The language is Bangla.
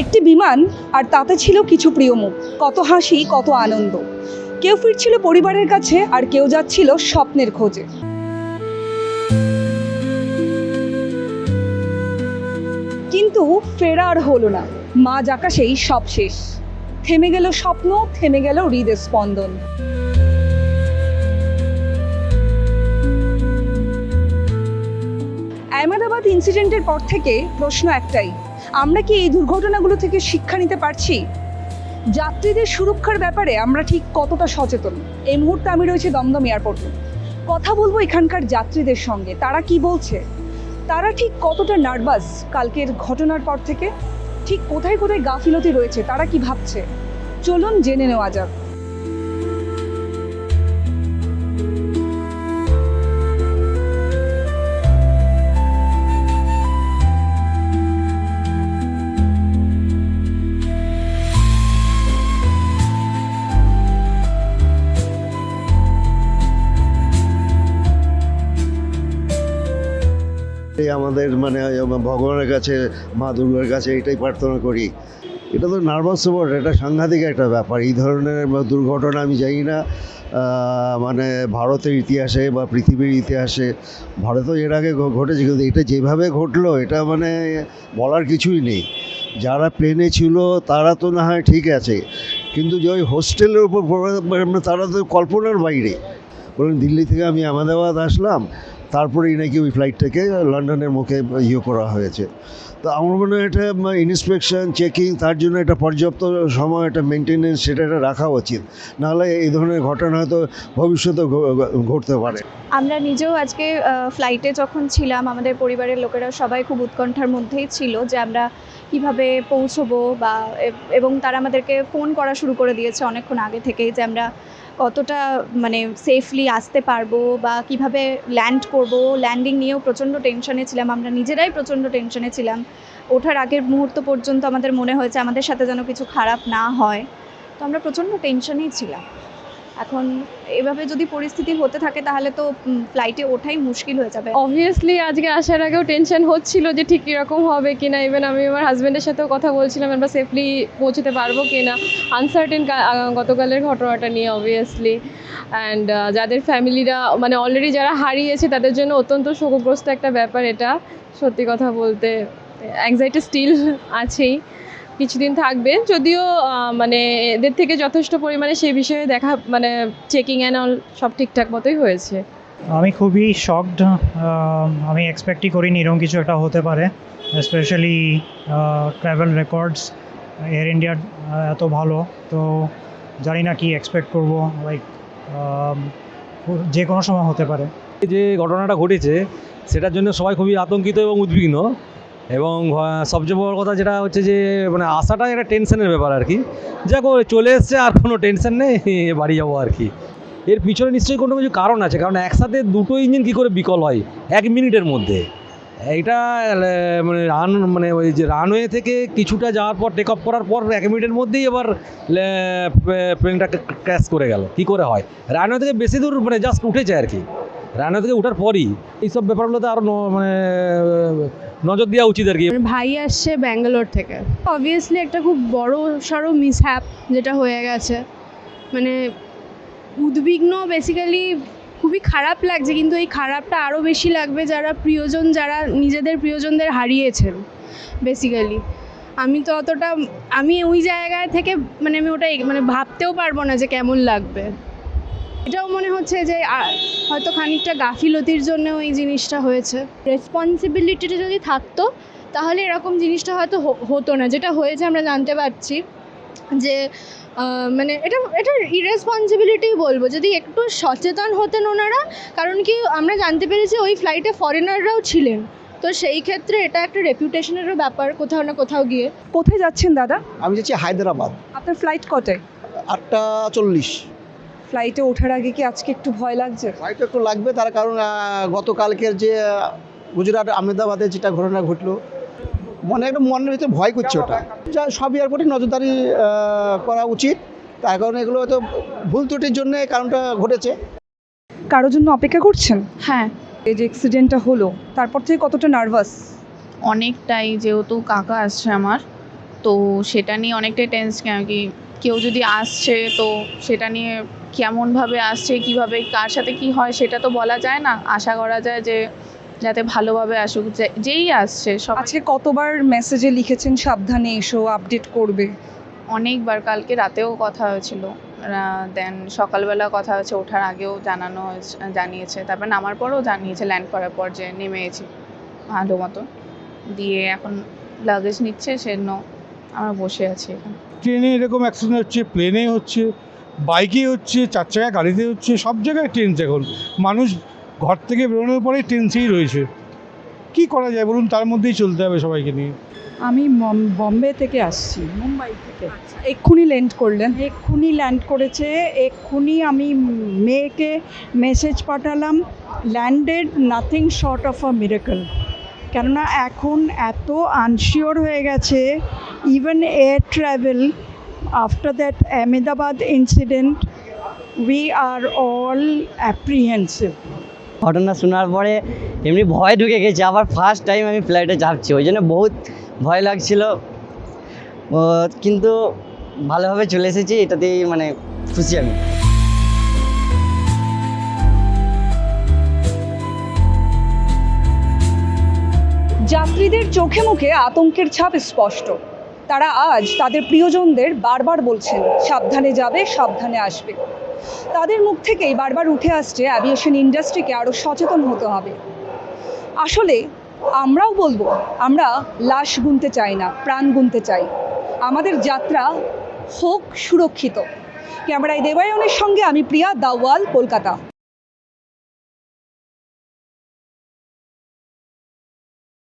একটি বিমান আর তাতে ছিল কিছু প্রিয় মুখ। কত হাসি, কত আনন্দ। কেউ ফিরছিল পরিবারের কাছে আর কেউ যাচ্ছিল স্বপ্নের খোঁজে। কিন্তু ফেরা আর হলো না। মাঝ আকাশেই সব শেষ। থেমে গেল স্বপ্ন, থেমে গেল হৃদয় স্পন্দন। আহমেদাবাদ ইনসিডেন্টের পর থেকে প্রশ্ন একটাই। আমরা কি এই দুর্ঘটনাগুলো থেকে শিক্ষা নিতে পারছি? যাত্রীদের সুরক্ষার ব্যাপারে আমরা ঠিক কতটা সচেতন? এই মুহূর্তে আমি রয়েছে দমদম এয়ারপোর্টে। কথা বলব এখানকার যাত্রীদের সঙ্গে। তারা কি বলছে? তারা ঠিক কতটা নার্ভাস কালকের ঘটনার পর থেকে? ঠিক কোথায় কোথায় গাফিলতি রয়েছে? তারা কি ভাবছে? চলুন জেনে নেওয়া যাক। এই আমাদের মানে ভগবানের কাছে, মা দুর্গার কাছে এটাই প্রার্থনা করি। এটা তো নার্ভাস ওভার এটা সাংঘাতিক একটা ব্যাপার। এই ধরনের দুর্ঘটনা আমি জানি না মানে ভারতের ইতিহাসে বা পৃথিবীর ইতিহাসে, ভারতেও এর আগে ঘটেছে, কিন্তু এটা যেভাবে ঘটলো, এটা মানে বলার কিছুই নেই। যারা প্লেনে ছিল, তারা তো না হয় ঠিক আছে, কিন্তু যে ওই হোস্টেলের উপর মানে তারা তো কল্পনার বাইরে। বলুন, দিল্লি থেকে আমি আহমেদাবাদ আসলাম তারপরেই নাকি ওই ফ্লাইটটাকে লন্ডনের মুখে ইয়ে করা হয়েছে। তো আমার মনে হয় এটা ইন্সপেকশন চেকিং তার জন্য একটা পর্যাপ্ত সময়, একটা মেনটেনেন্স সেটা একটা রাখা উচিত। নাহলে এই ধরনের ঘটনা হয়তো ভবিষ্যতে ঘটতে পারে। আমরা নিজেও আজকে ফ্লাইটে যখন ছিলাম, আমাদের পরিবারের লোকেরা সবাই খুব উৎকণ্ঠার মধ্যেই ছিল যে আমরা কীভাবে পৌঁছবো বা এবং তারা আমাদেরকে ফোন করা শুরু করে দিয়েছে অনেকক্ষণ আগে থেকেই যে আমরা কতটা মানে সেফলি আসতে পারব বা কীভাবে ল্যান্ড করব। ল্যান্ডিং নিয়েও প্রচণ্ড টেনশনে ছিলাম, আমরা নিজেরাই প্রচণ্ড টেনশনে ছিলাম। ওঠার আগের মুহূর্ত পর্যন্ত আমাদের মনে হয়েছে আমাদের সাথে যেন কিছু খারাপ না হয়। তো আমরা প্রচণ্ড টেনশনেই ছিলাম। এখন এভাবে যদি পরিস্থিতি হতে থাকে তাহলে তো ফ্লাইটে ওঠাই মুশকিল হয়ে যাবে। অবভিয়াসলি আজকে আসার আগেও টেনশন হচ্ছিল যে ঠিক কীরকম হবে কি না ইভেন আমি আমার হাজব্যান্ডের সাথেও কথা বলছিলাম, আমরা সেফলি পৌঁছতে পারব কি না আনসার্টেন গতকালের ঘটনাটা নিয়ে অবভিয়াসলি অ্যান্ড যাদের ফ্যামিলিরা মানে অলরেডি যারা হারিয়েছে, তাদের জন্য অত্যন্ত শোকগ্রস্ত একটা ব্যাপার এটা। সত্যি কথা বলতে অ্যাংজাইটি স্টিল আছেই। কিছুদিন থাকবে। যদিও মানে এদের থেকে যথেষ্ট পরিমাণে সেই বিষয়ে দেখা মানে চেকিং অ্যান্ড অল সব ঠিকঠাক মতোই হয়েছে। আমি খুবই শকড আমি এক্সপেক্টই করিনি এরকম কিছু একটা হতে পারে স্পেশালি ট্রাভেল রেকর্ডস এয়ার ইন্ডিয়ার এত ভালো তো জানি না কি এক্সপেক্ট করব লাইক যে কোনো সময় হতে পারে। যে ঘটনাটা ঘটেছে সেটার জন্য সবাই খুবই আতঙ্কিত এবং উদ্বিগ্ন। এবং সবচেয়ে বড় কথা যেটা হচ্ছে যে মানে আসাটাই একটা টেনশনের ব্যাপার আর কি। যাক চলে এসছে, আর কোনো টেনশন নেই, বাড়ি যাব আর কি। এর পিছনে নিশ্চয়ই কোনো কিছু কারণ আছে, কারণ একসাথে দুটো ইঞ্জিন কী করে বিকল হয়? এক মিনিটের মধ্যে। এইটা মানে রান মানে ওই যে রানওয়ে থেকে কিছুটা যাওয়ার পর টেক অফ করার পর, এক মিনিটের মধ্যেই এবার প্লেনটা ক্র্যাশ করে গেল। কী করে হয়? রানওয়ে থেকে বেশি দূর মানে জাস্ট উঠেছে আর কি। রানওয়ে থেকে ওঠার পরই, এইসব ব্যাপারগুলোতে আরও মানে নজর দেওয়া উচিত আর কি। ভাই আসছে ব্যাঙ্গালোর থেকে। অবভিয়াসলি একটা খুব বড় সড়ো মিসহ্যাপ যেটা হয়ে গেছে। মানে উদ্বিগ্ন বেসিক্যালি খুবই খারাপ লাগছে, কিন্তু এই খারাপটা আরও বেশি লাগবে যারা প্রিয়জন, যারা নিজেদের প্রিয়জনদের হারিয়েছেন বেসিক্যালি আমি তো অতটা, আমি ওই জায়গায় থেকে মানে আমি ওটা মানে ভাবতেও পারব না যে কেমন লাগবে। এটাও মনে হচ্ছে যে হয়তো খানিকটা গাফিলতির জন্য এই জিনিসটা হয়েছে। রেসপন্সিবিলিটিটা যদি থাকতো তাহলে এরকম জিনিসটা হয়তো হ- হতো না। যেটা হয়েছে আমরা জানতে পারছি যে মানে এটা এটা ইরেসপন্সিবিলিটি বলব। যদি একটু সচেতন হতেন ওনারা কারণ কি আমরা জানতে পেরেছি ওই ফ্লাইটে ফরেনাররাও ছিলেন। তো সেই ক্ষেত্রে এটা একটা রেপুটেশনেরও ব্যাপার কোথাও না কোথাও গিয়ে। কোথায় যাচ্ছেন দাদা? আমি যাচ্ছি হায়দ্রাবাদ। আপনার ফ্লাইট কটায়? আটটা চল্লিশ। ফ্লাইটে ওঠার আগে কি আজকে একটু ভয় লাগছে? ফ্লাইট একটু লাগবে তার কারণ গতকালকের যে গুজরাট আহমেদাবাদে যেটা ঘটনা ঘটলো মনে একটা মনের ভিতরে ভয় করছে ওটা। যা সব এয়ারপোর্টে নজরদারি করা উচিত। তার কারণে এগুলো হয়তো ভুল ত্রুটির জন্য এই কারণটা ঘটেছে। কারোর জন্য অপেক্ষা করছেন? হ্যাঁ। এই যে অ্যাক্সিডেন্টটা হলো তারপর থেকে কতটা নার্ভাস অনেকটাই যেহেতু কাকা আসছে আমার তো সেটা নিয়ে অনেকটাই টেন্স কেন কি কেউ যদি আসছে তো সেটা নিয়ে কেমনভাবে আসছে কীভাবে কার সাথে কি হয় সেটা তো বলা যায় না। আশা করা যায় যে যাতে ভালোভাবে আসুক যে- যেই আসছে সব আজকে কতবার মেসেজে লিখেছেন সাবধানে এসো আপডেট করবে? অনেকবার কালকে রাতেও কথা হয়েছিল। দেন সকালবেলা কথা হয়েছে ওঠার আগেও জানানো হয়েছে জানিয়েছে। তারপর নামার পরেও জানিয়েছে ল্যান্ড করার পর যে নেমে গেছি ভালো মতো দিয়ে এখন লাগেজ নিচ্ছে সেজন্য আমরা বসে আছি এখানে। ট্রেনে এরকম অ্যাক্সিডেন্ট হচ্ছে প্লেনে হচ্ছে বাইকে হচ্ছে, চার চাকা গাড়িতে হচ্ছে, সব জায়গায় ট্রেন এখন মানুষ ঘর থেকে বেরোনোর পরেই টেন্সেই রয়েছে। কি করা যায় বলুন? তার মধ্যেই চলতে হবে সবাইকে নিয়ে। আমি বম্বে থেকে আসছি, মুম্বাই থেকে। এক্ষুনি ল্যান্ড করলেন। এক্ষুনি ল্যান্ড করেছে, এক্ষুনি আমি মেয়েকে মেসেজ পাঠালাম। Landed nothing short of a miracle কেননা এখন এত আনশিওর হয়ে গেছে even air travel after that Ahmedabad incident we are all apprehensive ঘটনা শোনার পরে এমনি ভয় ঢুকে গেছে। আবার ফার্স্ট টাইম আমি ফ্লাইটে চাপছি। ওই জন্য বহুত ভয় লাগছিল। কিন্তু ভালোভাবে চলে এসেছি। এটাতেই মানে খুশি আমি। যাত্রীদের চোখে মুখে আতঙ্কের ছাপ স্পষ্ট। তারা আজ তাদের প্রিয়জনদের বারবার বলছেন, সাবধানে যাবে, সাবধানে আসবে। তাদের মুখ থেকেই বারবার উঠে আসছে অ্যাভিয়েশন ইন্ডাস্ট্রিকে আরও সচেতন হতে হবে। আসলে আমরাও বলব, আমরা লাশ গুনতে চাই না, প্রাণ গুনতে চাই। আমাদের যাত্রা হোক সুরক্ষিত। ক্যামেরায় দেবায়নের সঙ্গে আমি প্রিয়া দাওয়াল কলকাতা।